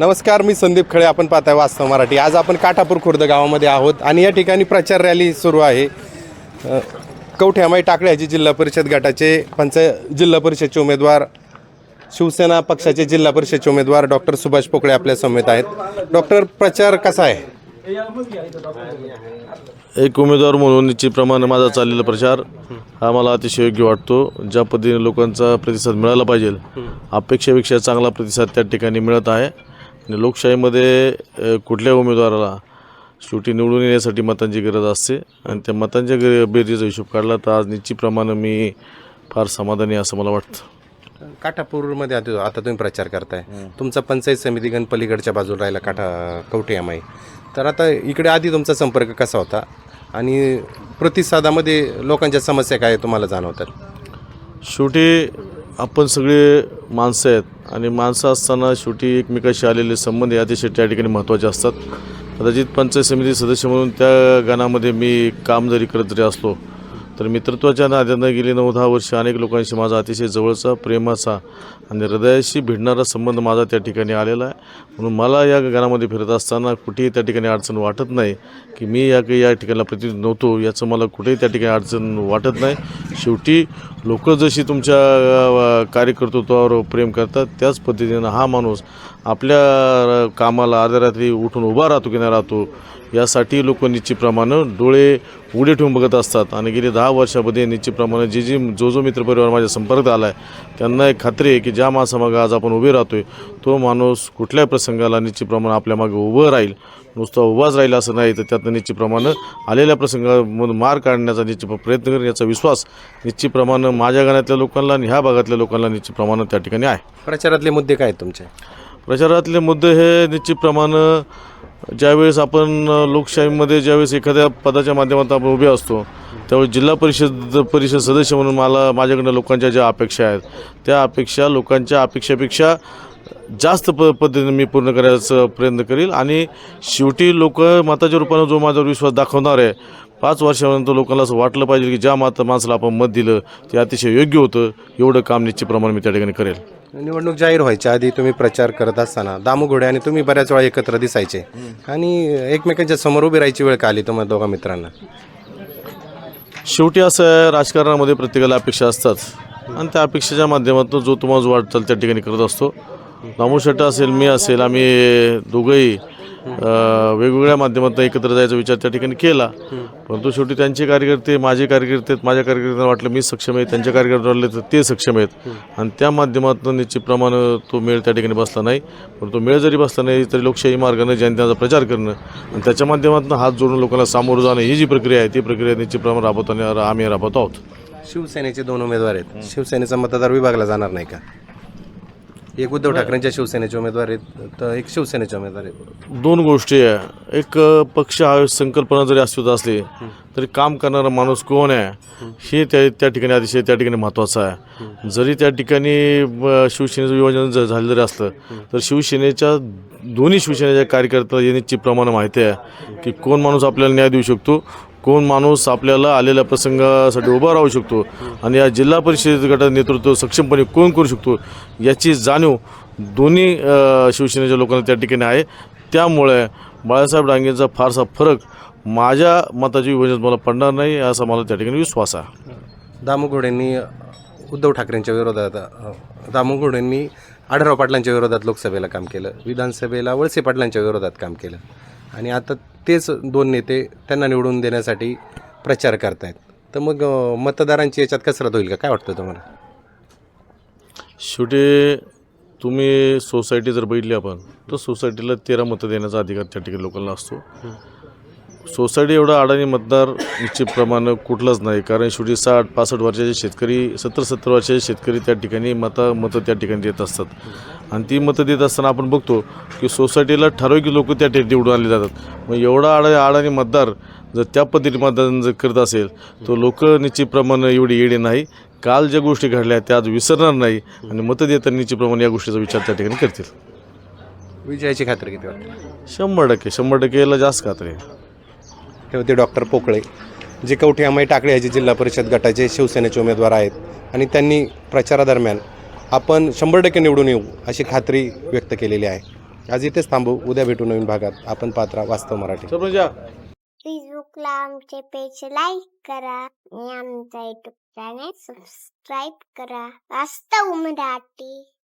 नमस्कार मी संदीप खळे. आपण पाहताय वास्तव मराठी. आज आपण काठापूर खुर्द गावामध्ये आहोत आणि या ठिकाणी प्रचार रॅली सुरू आहे. अ, कवठे अमाई टाकळे याची जिल्हा परिषद गटाचे पंचायत जिल्हा परिषदचे उमेदवार शिवसेना पक्षाचे जिल्हा परिषदचे उमेदवार डॉक्टर सुभाष पोकळे आपल्या समेत आहेत. डॉक्टर प्रचार कसा आहे? एक उमेदवार म्हणून निश्चितप्रमाणे माझा चाललेला प्रचार हा मला अतिशय योग्य वाटतो. ज्या पद्धतीने लोकांचा प्रतिसाद मिळाला पाहिजे अपेक्षेपेक्षा चांगला प्रतिसाद त्या ठिकाणी मिळत आहे. आणि लोकशाहीमध्ये कुठल्या उमेदवाराला शेवटी निवडून येण्यासाठी मतांची गरज असते. आणि त्या मतांच्या ग बेरीचा हिशोब काढला तर आज निश्चितप्रमाणे मी फार समाधानी आहे असं मला वाटतं. काठापूरमध्ये आता आता तुम्ही प्रचार करताय. तुमचा पंचायत समिती गण पलीकडच्या बाजूला राहिला काठा कवठे अमाई तर आता इकडे आधी तुमचा संपर्क कसा होता? आणि प्रतिसादामध्ये लोकांच्या समस्या काय तुम्हाला जाणवतात? शेवटी आपण सगळे माणसं आहेत आणि माणसं असताना शेवटी एकमेकाशी आलेले संबंध हे अतिशय त्या ठिकाणी महत्त्वाचे असतात. कदाचित पंचायत समिती सदस्य म्हणून त्या गाण्यामध्ये मी काम जरी करत जरी असलो तर मित्रत्वाच्या नात्यानं गेली नऊ दहा वर्ष अनेक लोकांशी माझा अतिशय जवळचा प्रेमाचा आणि हृदयाशी भिडणारा संबंध माझा त्या ठिकाणी आलेला आहे. म्हणून मला या गाण्यामध्ये फिरत असताना कुठेही त्या ठिकाणी अडचण वाटत नाही की मी या काही या ठिकाणी प्रति नव्हतो याचं मला कुठेही त्या ठिकाणी अडचण वाटत नाही. शेवटी लोक जशी तुमच्या कार्यकर्तृत्वावर प्रेम करतात त्याच पद्धतीनं हा माणूस आपल्या कामाला अर्ध्या रात्री उठून उभा राहतो की नाही राहतो यासाठी लोक निश्चितप्रमाणे डोळे उघडे ठेवून बघत असतात. आणि गेली दहा वर्षामध्ये निश्चितप्रमाणे जे जे जो जो मित्रपरिवार माझ्या संपर्कात आला आहे त्यांना एक खात्री आहे की ज्या माणसामागं आज आपण उभे राहतो आहे तो माणूस कुठल्याही प्रसंगाला निश्चितप्रमाणे आपल्या मागे उभं राहील नुसता उभाच राहील असं नाही तर त्यातनं निश्चितप्रमाणे आलेल्या प्रसंगामधून मार काढण्याचा निश्चित प्रयत्न करेन याचा विश्वास निश्चितप्रमाणे माझ्या गाण्यातल्या लोकांना आणि ह्या भागातल्या लोकांना निश्चितप्रमाणे त्या ठिकाणी आहे. प्रचारातले मुद्दे काय तुमचे? प्रचारातले मुद्दे हे निश्चितप्रमाणे ज्यावेळेस आपण लोकशाहीमध्ये ज्यावेळेस एखाद्या पदाच्या माध्यमातून आपण उभे असतो त्यावेळेस जिल्हा परिषद परिषद सदस्य म्हणून मला माझ्याकडनं लोकांच्या ज्या अपेक्षा आहेत त्या अपेक्षा लोकांच्या अपेक्षेपेक्षा जास्त प पद्धतीने मी पूर्ण करायचा प्रयत्न करेल. आणि शेवटी लोक मताच्या रूपानं जो माझ्यावर विश्वास दाखवणार आहे पाच वर्षानंतर लोकांना असं वाटलं पाहिजे की ज्या मात माणसाला आपण मत दिलं ते अतिशय योग्य होतं एवढं काम निश्चितप्रमाणे मी त्या ठिकाणी करेल. निवडणूक जाहीर व्हायच्या आधी तुम्ही प्रचार करत असताना दामू घोडे आणि तुम्ही बऱ्याच वेळा एकत्र दिसायचे. आणि एकमेकांच्या समोर उभी राहायची वेळ का आली तुम्हाला दोघा मित्रांना? शेवटी असं राजकारणामध्ये प्रत्येकाला अपेक्षा असतात. आणि त्या अपेक्षेच्या माध्यमातून जो तुम्हाला जो वाटचाल त्या ठिकाणी करत असतो. दामू शेट्टा असेल मी असेल आम्ही दोघंही वेगवेगळ्या माध्यमातून एकत्र जायचा विचार त्या ठिकाणी केला. परंतु शेवटी त्यांचे कार्यकर्ते माझे कार्यकर्ते आहेत माझ्या कार्यकर्त्यांना वाटलं मी सक्षम आहे त्यांच्या कार्यकर्ते वाटले तर ते सक्षम आहेत. आणि त्या माध्यमातून निश्चितप्रमाणे तो मेळ त्या ठिकाणी बसला नाही. परंतु मेळ जरी बसला नाही तरी लोकशाही मार्गाने जनतेचा प्रचार करणं आणि त्याच्या माध्यमातून हात जोडून लोकांना सामोरं जाणं ही जी प्रक्रिया आहे ती प्रक्रिया निश्चितप्रमाणे राबवताना आम्ही राबवत आहोत. शिवसेनेचे दोन उमेदवार आहेत. शिवसेनेचा मतदार विभागला जाणार नाही का? एक उद्धव ठाकरेंच्या शिवसेनेचे उमेदवार आहेत तर एक शिवसेनेचे उमेदवार आहेत. दोन गोष्टी आहे. एक पक्ष हा संकल्पना जरी अस्तित्वात असली तरी काम करणारा माणूस कोण आहे हे त्या त्या ठिकाणी अतिशय त्या ठिकाणी महत्त्वाचं आहे. जरी त्या ठिकाणी शिवसेनेचं विभाजन जर झालं जरी असलं तर शिवसेनेच्या दोन्ही शिवसेनेच्या कार्यकर्त्याला निश्चित प्रमाण माहिती आहे की कोण माणूस आपल्याला न्याय देऊ शकतो कोण माणूस आपल्याला आलेल्या प्रसंगासाठी उभा राहू शकतो आणि या जिल्हा परिषद गटाचं नेतृत्व सक्षमपणे कोण करू शकतो याची जाणीव दोन्ही शिवसेनेच्या लोकांना त्या ठिकाणी आहे. त्यामुळे बाळासाहेब डांगेंचा फारसा फरक माझ्या मताची विभाजन मला पडणार नाही असा मला त्या ठिकाणी विश्वास आहे. दामुघोडेंनी उद्धव ठाकरेंच्या विरोधात अ, दामू आढळराव पाटलांच्या विरोधात लोकसभेला काम केलं विधानसभेला वळसे पाटलांच्या विरोधात काम केलं. आणि आता तेच दोन नेते त्यांना निवडून देण्यासाठी प्रचार करतायत. तर मग मतदारांची याच्यात कसरत होईल का? काय वाटतं तुम्हाला? शेवटी तुम्ही सोसायटी जर बघितली आपण तर सोसायटीला तेरा मतं देण्याचा अधिकार त्या ठिकाणी लोकांना असतो. सोसायटी एवढा अडाणी मतदार निश्चितप्रमाणे कुठलाच नाही कारण शेवटी साठ पासष्ट वर्षाचे शेतकरी सत्तर सत्तर वर्षाचे शेतकरी त्या ठिकाणी मतं मतं त्या ठिकाणी देत असतात. आणि ती मतं देत असताना आपण बघतो की सोसायटीला ठराविक लोक त्या ठिकाणी निवडून आले जातात. मग एवढा अडा अडाणी मतदार जर त्या पद्धतीने मतदान जर करत असेल तर लोक निश्चितप्रमाणे एवढी येडे नाही. काल ज्या गोष्टी घडल्या त्या आज विसरणार नाही आणि मतं देताना निश्चितप्रमाणे या गोष्टीचा विचार त्या ठिकाणी करतील. विजयाची खात्री किती वाटते? शंभर टक्के शंभर टक्के याला जास्त खात्री हे होते डॉक्टर पोकळे जे कवठे अमाई टाकळे याचे जिल्हा परिषद गटाचे शिवसेनेचे उमेदवार आहेत आणि त्यांनी प्रचारादरम्यान आपण शंभर टक्के निवडून येऊ अशी खात्री व्यक्त केलेली आहे. आज इथेच थांबू उद्या भेटू नवीन भागात. आपण पात्रा वास्तव मराठी. फेसबुकला आमचे पेज लाईक करा आणि आमचा युट्यूब चॅनेल सबस्क्राईब करा. वास्तव मराठी.